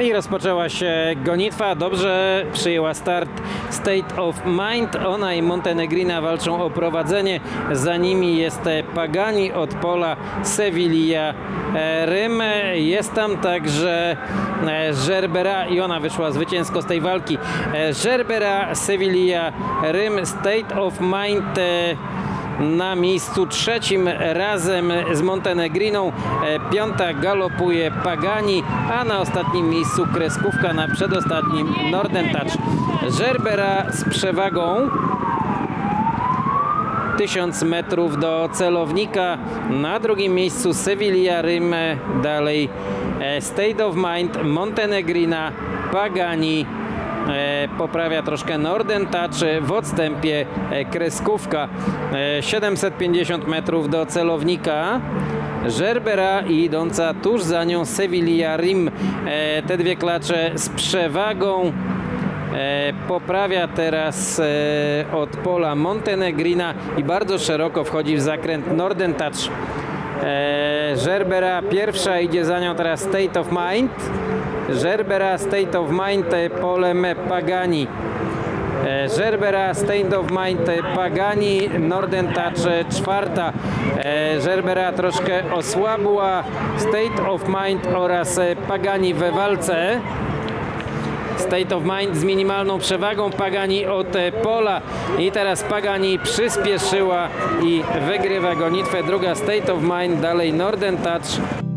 I rozpoczęła się gonitwa. Dobrze przyjęła start State of Mind. Ona i Montenegrina walczą o prowadzenie. Za nimi jest e, Pagani od pola Sevilla e, Rym. Jest tam także e, Gerbera i ona wyszła zwycięsko z tej walki. Gerbera, Sevilla Rym, State of Mind. Na miejscu trzecim razem z Montenegriną. E, Piąta galopuje Pagani, a na ostatnim miejscu kreskówka na przedostatnim Norden Touch. Gerbera z przewagą 1000 metrów do celownika. Na drugim miejscu Sevilla Rym, dalej e, State of Mind, Montenegrina, Pagani. E, poprawia troszkę Norden Touch e, w odstępie e, kreskówka e, 750 metrów do celownika Gerbera i idąca tuż za nią Sevilla Rim te dwie klacze z przewagą poprawia teraz od pola Montenegrina i bardzo szeroko wchodzi w zakręt Norden Touch. Gerbera pierwsza idzie za nią teraz State of Mind. Gerbera State of Mind e, polem Pagani. E, Gerbera, State of Mind, e, Pagani, Norden Touch e, czwarta. E, Gerbera troszkę osłabła, State of Mind oraz e, Pagani we walce. State of Mind z minimalną przewagą Pagani od e, pola i teraz Pagani przyspieszyła i wygrywa gonitwę. Druga State of Mind, dalej Norden Touch.